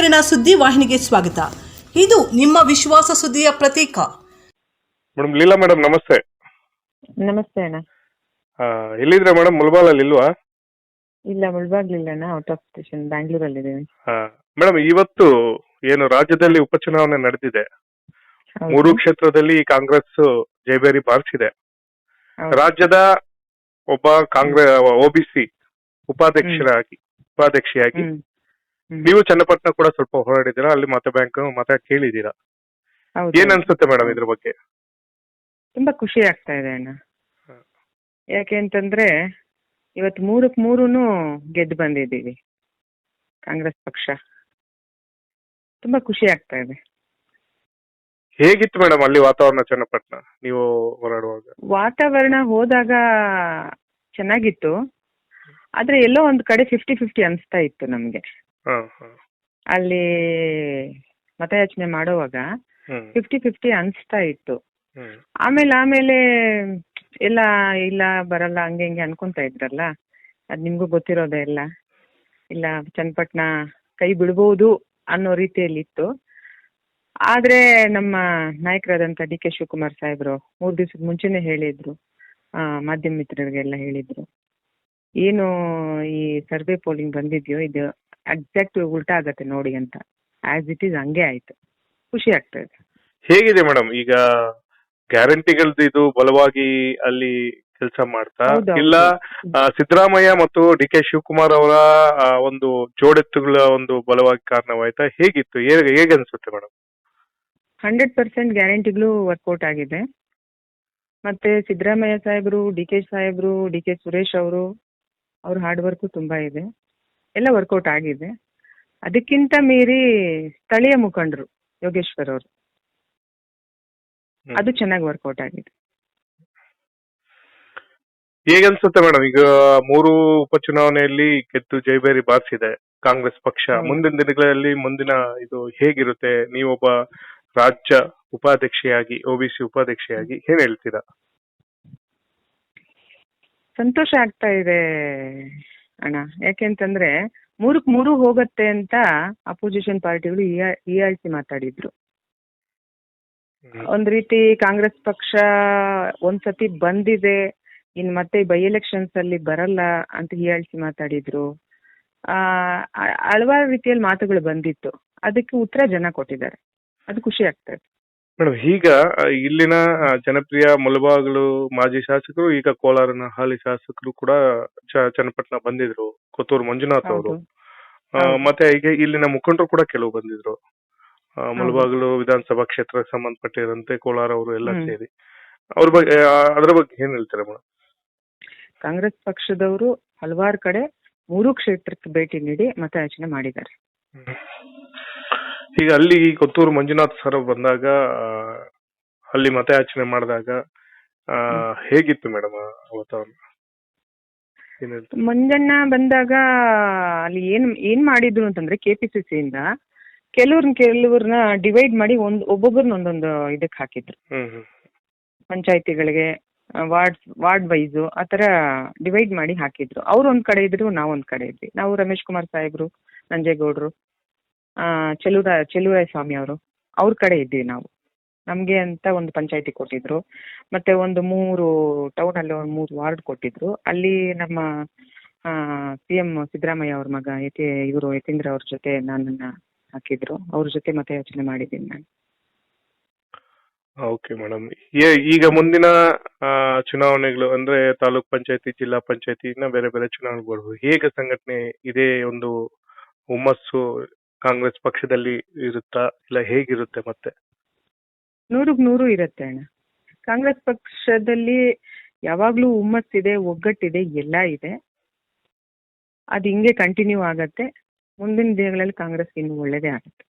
ನಾಯಕರನ ಸುದ್ದಿ ವಾಹಿನಿಗೆ ಸ್ವಾಗತ ಇದು ನಿಮ್ಮ ವಿಶ್ವಾಸ ಸುದ್ದಿಯ ಪ್ರತೀಕ ಮೇಡಮ್ ಲೀಲಾ ಮೇಡಮ್ ನಮಸ್ತೆ ನಮಸ್ತೆ ಅಣ್ಣ ಆ, ಎಲ್ಲಿದ್ರೆ ಮೇಡಮ್ ಮುಲ್ಬಾಲಲ್ಲಿ ಇಲ್ವಾ ಇಲ್ಲ ಮುಳ್ಬಾಗ್ಲಿಲ್ಲ ಅಣ್ಣ ಔಟ್ ಆಫ್ ಸ್ಟೇಷನ್ ಬ್ಯಾಂಗ್ಳೂರಲ್ಲಿದ್ದೀವಿ ಮೇಡಮ್ ಇವತ್ತು ಏನು ರಾಜ್ಯದಲ್ಲಿ ಉಪಚುನಾವಣೆ ನಡೆದಿದೆ ಮೂರು ಕ್ಷೇತ್ರದಲ್ಲಿ ಕಾಂಗ್ರೆಸ್ ಜಯಬೇರಿ ಬಾರಿಸಿದೆ ಹೌದು. ರಾಜ್ಯದ ಒಬ್ಬ ಕಾಂಗ್ರೆಸ್ ಒಬಿಸಿ ಉಪಾಧ್ಯಕ್ಷರಾಗಿ ಉಪಾಧ್ಯಕ್ಷೆಯಾಗಿ ಹ್ಮ್. ನೀವು ಚನ್ನಪಟ್ಟಣ ಕೂಡ ಸ್ವಲ್ಪ ಹೋರಾಡಿದ್ದೀರಾ? ಅಲ್ಲಿ ಮತ ಬ್ಯಾಂಕ್ ಮತ ಕೇಳಿದ್ದೀರಾ? ಹೌದು. ಏನ್ ಅನ್ಸುತ್ತೆ ಮೇಡಮ್ ಇದ್ರ ಬಗ್ಗೆ? ತುಂಬಾ ಖುಷಿ ಆಗ್ತಾ ಇದೆ ಅಣ್ಣ. ಯಾಕೆ ಅಂತಂದ್ರೆ ಇವತ್ತು ಮೂರಕ್ ಮೂರುನು ಗೆದ್ದು ಬಂದಿದ್ದೀವಿ ಕಾಂಗ್ರೆಸ್ ಪಕ್ಷ. ತುಂಬಾ ಖುಷಿ ಆಗ್ತಾ ಇದೆ. ಹೇಗಿತ್ತು ಮೇಡಮ್ ಅಲ್ಲಿ ವಾತಾವರಣ ಚನ್ನಪಟ್ಟಣ ನೀವು ಹೋರಾಡುವಾಗ? ವಾತಾವರಣ ಹೋದಾಗ ಚೆನ್ನಾಗಿತ್ತು. ಆದ್ರೆ ಎಲ್ಲೋ ಒಂದ್ ಕಡೆ ಫಿಫ್ಟಿ ಫಿಫ್ಟಿ ಅನ್ಸ್ತಾ ಇತ್ತು ನಮ್ಗೆ. ಹಾ ಹಾ ಅಲ್ಲಿ ಮತಯಾಚನೆ ಮಾಡುವಾಗ ಹ್ಮ್. ಫಿಫ್ಟಿ ಫಿಫ್ಟಿ ಅನ್ಸ್ತಾ ಇತ್ತು. ಹ್ಮ್. ಆಮೇಲೆ ಆಮೇಲೆ ಎಲ್ಲ ಇಲ್ಲ ಬರಲ್ಲ ಹಂಗೆ ಹಿಂಗೆ ಅನ್ಕೊಂತ ಇದ್ರಲ್ಲ. ಅದ್ ನಿಮ್ಗೂ ಗೊತ್ತಿರೋದೇ ಎಲ್ಲ ಇಲ್ಲ ಚನ್ನಪಟ್ಟಣ ಕೈ ಬಿಡ್ಬೋದು ಅನ್ನೋ ರೀತಿಯಲ್ಲಿ ಇತ್ತು ಆದ್ರೆ ನಮ್ಮ ನಾಯಕರಾದಂತ ಡಿ ಕೆ ಶಿವಕುಮಾರ್ ಸಾಹೇಬ್ರು ಮೂರ್ ದಿವಸದ ಮುಂಚೆನೆ ಹೇಳಿದ್ರು. ಆ ಮಾಧ್ಯಮ ಮಿತ್ರರಿಗೆಲ್ಲ ಹೇಳಿದ್ರು. ಏನು ಈ ಸರ್ವೆ ಪೋಲಿಂಗ್ ಬಂದಿದ್ಯೋ ಇದು ಎಕ್ಸಾಕ್ಟ್ ಉಲ್ಟಾ ಆಗತ್ತೆ ನೋಡಿ ಅಂತ. ಆಸ್ ಇಟ್ ಈಸ್ ಹಂಗೆ ಆಯ್ತು. ಖುಷಿ ಆಗ್ತಾ ಇದೆ. ಹೇಗಿದೆ ಮೇಡಮ್ ಈಗ ಗ್ಯಾರಂಟಿಗಳದ್ದು ಇದು ಬಲವಾಗಿ ಅಲ್ಲಿ ಕೆಲಸ ಮಾಡ್ತಾ? ಹೌದು. ಇಲ್ಲ ಆ, ಸಿದ್ದರಾಮಯ್ಯ ಮತ್ತು ಡಿ ಕೆ ಶಿವಕುಮಾರ್ ಅವರ ಆ, ಒಂದು ಜೋಡೆತ್ತುಗಳ ಒಂದು ಬಲವಾಗಿ ಕಾರಣವಾಯ್ತಾ? ಹೇಗಿತ್ತು? ಹೇಗೆ ಹೇಗೆ ಅನ್ಸುತ್ತೆ ಮೇಡಮ್ ಹಂಡ್ರೆಡ್ ಪರ್ಸೆಂಟ್ ಗ್ಯಾರಂಟಿಗಳು ವರ್ಕೌಟ್ ಆಗಿದೆ. ಮತ್ತೆ ಸಿದ್ದರಾಮಯ್ಯ ಸಾಹೇಬರು ಡಿ ಕೆ ಸಾಹೇಬರು ಡಿ ಕೆ ಸುರೇಶ್ ಅವರು ಅವ್ರ ಹಾರ್ಡ್ ವರ್ಕು ತುಂಬಾ ಇದೆ. ಎಲ್ಲ ವರ್ಕೌಟ್ ಆಗಿದೆ. ಅದಕ್ಕಿಂತ ಮೀರಿ ಸ್ಥಳೀಯ ಮುಖಂಡರು ಯೋಗೇಶ್ವರ್ ಅವರು. ಅದು ಚೆನ್ನಾಗಿ ವರ್ಕೌಟ್ ಆಗಿದೆ. ಹೇಗನ್ಸುತ್ತೆ ಮೇಡಮ್ ಈಗ ಮೂರು ಉಪಚುನಾವಣೆಯಲ್ಲಿ ಗೆದ್ದು ಜೈಬೇರಿ ಬಾರಿಸಿದೆ ಕಾಂಗ್ರೆಸ್ ಪಕ್ಷ. ಮುಂದಿನ ದಿನಗಳಲ್ಲಿ ಮುಂದಿನ ಇದು ಹೇಗಿರುತ್ತೆ? ನೀವೊಬ್ಬ ರಾಜ್ಯ ಉಪಾಧ್ಯಕ್ಷೆಯಾಗಿ ಒಬಿಸಿ ಉಪಾಧ್ಯಕ್ಷೆಯಾಗಿ ಏನ್ ಹೇಳ್ತೀರಾ? ಸಂತೋಷ ಆಗ್ತಾ ಇದೆ ಅಣ್ಣ. ಯಾಕೆಂತಂದ್ರೆ ಮೂರಕ್ ಮೂರು ಹೋಗತ್ತೆ ಅಂತ ಅಪೋಸಿಷನ್ ಪಾರ್ಟಿಗಳು ಇ ಆರ್ ಸಿ ಮಾತಾಡಿದ್ರು. ಒಂದ್ ರೀತಿ ಕಾಂಗ್ರೆಸ್ ಪಕ್ಷ ಒಂದ್ಸತಿ ಬಂದಿದೆ ಇನ್ ಮತ್ತೆ ಬೈ ಎಲೆಕ್ಷನ್ಸ್ ಅಲ್ಲಿ ಬರಲ್ಲ ಅಂತ ಹೀಯಾಳಿಸಿ ಮಾತಾಡಿದ್ರು. ಆ ಹಲವಾರು ರೀತಿಯಲ್ಲಿ ಮಾತುಗಳು ಬಂದಿತ್ತು. ಅದಕ್ಕೆ ಉತ್ತರ ಜನ ಕೊಟ್ಟಿದ್ದಾರೆ. ಅದು ಖುಷಿ ಆಗ್ತದೆ ಮೇಡಮ್ ಈಗ ಆ, ಇಲ್ಲಿನ ಆ, ಜನಪ್ರಿಯ ಮುಳಬಾಗಿಲು ಮಾಜಿ ಶಾಸಕರು ಈಗ ಕೋಲಾರನ ಹಾಲಿ ಶಾಸಕರು ಕೂಡ ಚ- ಚನ್ನಪಟ್ಟಣ ಬಂದಿದ್ರು ಕೊತ್ತೂರು ಮಂಜುನಾಥ್ ಅವರು. ಹೌದು. ಆ, ಹೌದು. ಮತ್ತೆ ಈಗ ಇಲ್ಲಿನ ಮುಖಂಡರು ಕೂಡ ಕೆಲವು ಬಂದಿದ್ರು. ಆ, ಮುಳಬಾಗಿಲು ವಿಧಾನಸಭಾ ಕ್ಷೇತ್ರಕ್ಕೆ ಸಂಬಂಧಪಟ್ಟಿರಂತೆ ಕೋಲಾರ ಅವರು ಎಲ್ಲ ಹ್ಮ್. ಸೇರಿ. ಅವ್ರ ಬಗ್ಗೆ ಆ, ಅದ್ರ ಬಗ್ಗೆ ಏನ್ ಹೇಳ್ತಾರೆ ಮೇಡಮ್ ಕಾಂಗ್ರೆಸ್ ಪಕ್ಷದವರು ಹಲವಾರು ಕಡೆ ಮೂರು ಕ್ಷೇತ್ರಕ್ಕೆ ಭೇಟಿ ನೀಡಿ ಮತಯಾಚನೆ ಮಾಡಿದ್ದಾರೆ. ಈಗ ಅಲ್ಲಿ ಕೊತ್ತೂರು ಮಂಜುನಾಥ್ ಸರ್ ಬಂದಾಗ ಅಲ್ಲಿ ಮತಯಾಚನೆ ಮಾಡಿದಾಗ ಹೇಗಿತ್ತು ಮೇಡಮ್ ವಾತಾವರಣ? ಮಂಜಣ್ಣ ಬಂದಾಗ ಅಲ್ಲಿ ಏನ್ ಏನ್ ಮಾಡಿದ್ರು ಅಂತಂದ್ರೆ ಕೆಪಿಸಿಸಿ ಇಂದ ಕೆಲವ್ರನ್ನ ಕೆಲವ್ರನ್ನ ಡಿವೈಡ್ ಮಾಡಿ ಒಂದ್ ಒಬ್ಬೊಬ್ಬರನ್ನ ಒಂದೊಂದು ಇದಕ್ಕೆ ಹಾಕಿದ್ರು. ಪಂಚಾಯತಿಗಳಿಗೆ ವಾರ್ಡ್ ವಾರ್ಡ್ ವೈಸ್ ಆ ಥರ ಡಿವೈಡ್ ಮಾಡಿ ಹಾಕಿದ್ರು. ಅವ್ರು ಒಂದ್ ಕಡೆ ಇದ್ರು ನಾವು ಒಂದ್ ಕಡೆ ಇದ್ವಿ. ನಾವು ರಮೇಶ್ ಕುಮಾರ್ ಸಾಹೇಬ್ರು ನಂಜೇಗೌಡರು ಆ, ಚೆಲುವರ ಚೆಲುವರಾಯ ಸ್ವಾಮಿ ಅವರು. ಅವ್ರ ಕಡೆ ಇದ್ವಿ ನಾವು. ನಮ್ಗೆ ಅಂತ ಒಂದು ಪಂಚಾಯಿತಿ ಕೊಟ್ಟಿದ್ರು. ಮತ್ತೆ ಒಂದು ಮೂರು ಟೌನ್ ಅಲ್ಲಿ ಒಂದು ಮೂರು ವಾರ್ಡ್ ಕೊಟ್ಟಿದ್ರು. ಅಲ್ಲಿ ನಮ್ಮ ಸಿ ಎಂ ಸಿದ್ದರಾಮಯ್ಯ ಅವ್ರ ಮಗ ಯತಿ ಇವರು ಯತೀಂದ್ರ ಅವ್ರ ಜೊತೆ ನನ್ನನ್ನ ಹಾಕಿದ್ರು. ಅವ್ರ ಜೊತೆ ಮತಯಾಚನೆ ಮಾಡಿದ್ದೀನಿ ನಾನು. ಓಕೆ ಮೇಡಮ್ ಈಗ ಮುಂದಿನ ಚುನಾವಣೆಗಳು ಅಂದ್ರೆ ತಾಲೂಕ್ ಪಂಚಾಯತಿ ಜಿಲ್ಲಾ ಪಂಚಾಯತಿ ಇನ್ನ ಬೇರೆ ಬೇರೆ ಚುನಾವಣೆಗಳು. ಹೇಗೆ ಸಂಘಟನೆ ಇದೇ ಒಂದು ಹುಮ್ಮಸ್ಸು ಕಾಂಗ್ರೆಸ್ ಪಕ್ಷದಲ್ಲಿ ಇರುತ್ತಾ ಇಲ್ಲ ಹೇಗಿರುತ್ತೆ ಮತ್ತೆ? ನೂರಕ್ ನೂರು ಇರುತ್ತೆ ಅಣ್ಣ. ಕಾಂಗ್ರೆಸ್ ಪಕ್ಷದಲ್ಲಿ ಯಾವಾಗ್ಲೂ ಹುಮ್ಮಸ್ಸಿದೆ ಒಗ್ಗಟ್ಟಿದೆ, ಎಲ್ಲ ಇದೆ. ಅದು ಹಿಂಗೆ ಕಂಟಿನ್ಯೂ ಆಗತ್ತೆ. ಮುಂದಿನ ದಿನಗಳಲ್ಲಿ ಕಾಂಗ್ರೆಸ್ ಇನ್ನು ಒಳ್ಳೇದೇ ಆಗುತ್ತೆ.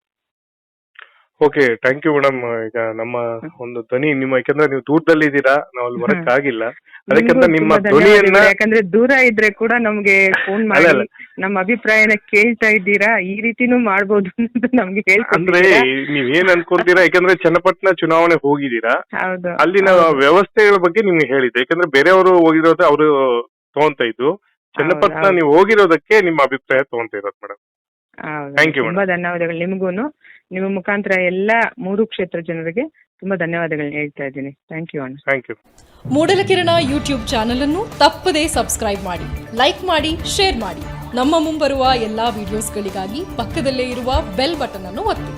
ಓಕೆ ಥ್ಯಾಂಕ್ ಯು ಮೇಡಮ್ ಈಗ ನಮ್ಮ ಒಂದು ಧ್ವನಿ ನಿಮ್ಮ ಯಾಕಂದ್ರೆ ನೀವು ದೂರದಲ್ಲಿ ಇದ್ದೀರಾ ನಾವು ಅಲ್ಲಿ ಬರಕ್ ಆಗಿಲ್ಲ ಅದಕ್ಕಿಂತ ನಿಮ್ಮ ಧ್ವನಿಯನ್ನ. ಯಾಕಂದ್ರೆ ದೂರ ಇದ್ರೆ ಕೂಡ ನಮ್ಗೆ ಫೋನ್ ಮಾಡಿ ಅಲ್ಲ. ನಮ್ಮ ಅಭಿಪ್ರಾಯನ ಕೇಳ್ತಾ ಇದ್ದೀರಾ ಈ ರೀತಿನೂ ಮಾಡ್ಬೋದು ಅಂತ ನಮ್ಗೆ ಅಂದ್ರೆ ಹೇಳ್ಕೊಟ್ಟಿದ್ದೀರಾ ನೀವ್ ಏನ್ ಅನ್ಕೊಂತೀರಾ ಯಾಕಂದ್ರೆ ಚನ್ನಪಟ್ಟಣ ಚುನಾವಣೆ ಹೋಗಿದ್ದೀರಾ. ಹೌದು. ಅಲ್ಲಿನ ವ್ಯವಸ್ಥೆಗಳ ಬಗ್ಗೆ ನಿಮ್ಗೆ ಹೇಳಿದ್ದೆ ಯಾಕಂದ್ರೆ ಬೇರೆಯವರು ಹೋಗಿರೋದು ಅವರು ತಗೊಂತ ಇದ್ದು. ಚನ್ನಪಟ್ಟಣ ಹೌದು. ನೀವು ಹೋಗಿರೋದಕ್ಕೆ ನಿಮ್ಮ ಅಭಿಪ್ರಾಯ ತಗೊಂತ ಇರೋದು ಮೇಡಮ್. Thank you, ತುಂಬಾ ಧನ್ಯವಾದಗಳು ನಿಮಗೂನು. ನಿಮ್ಮ ಮುಖಾಂತರ ಎಲ್ಲ ಮೂರು ಕ್ಷೇತ್ರ ಜನರಿಗೆ ತುಂಬಾ ಧನ್ಯವಾದಗಳನ್ನ ಹೇಳ್ತಾ ಇದ್ದೀನಿ. ಥ್ಯಾಂಕ್ ಯು ಅಣ್ಣ thank you Moodalakirana YouTube channel ಅನ್ನು ತಪ್ಪದೇ ಸಬ್ಸ್ಕ್ರೈಬ್ ಮಾಡಿ. ಲೈಕ್ ಮಾಡಿ ಶೇರ್ ಮಾಡಿ. ನಮ್ಮ ಮುಂಬರುವ ಎಲ್ಲಾ ವಿಡಿಯೋಸ್ಗಳಿಗಾಗಿ ಪಕ್ಕದಲ್ಲೇ ಇರುವ ಬೆಲ್ ಬಟನ್ ಅನ್ನು ಒತ್ತಿ.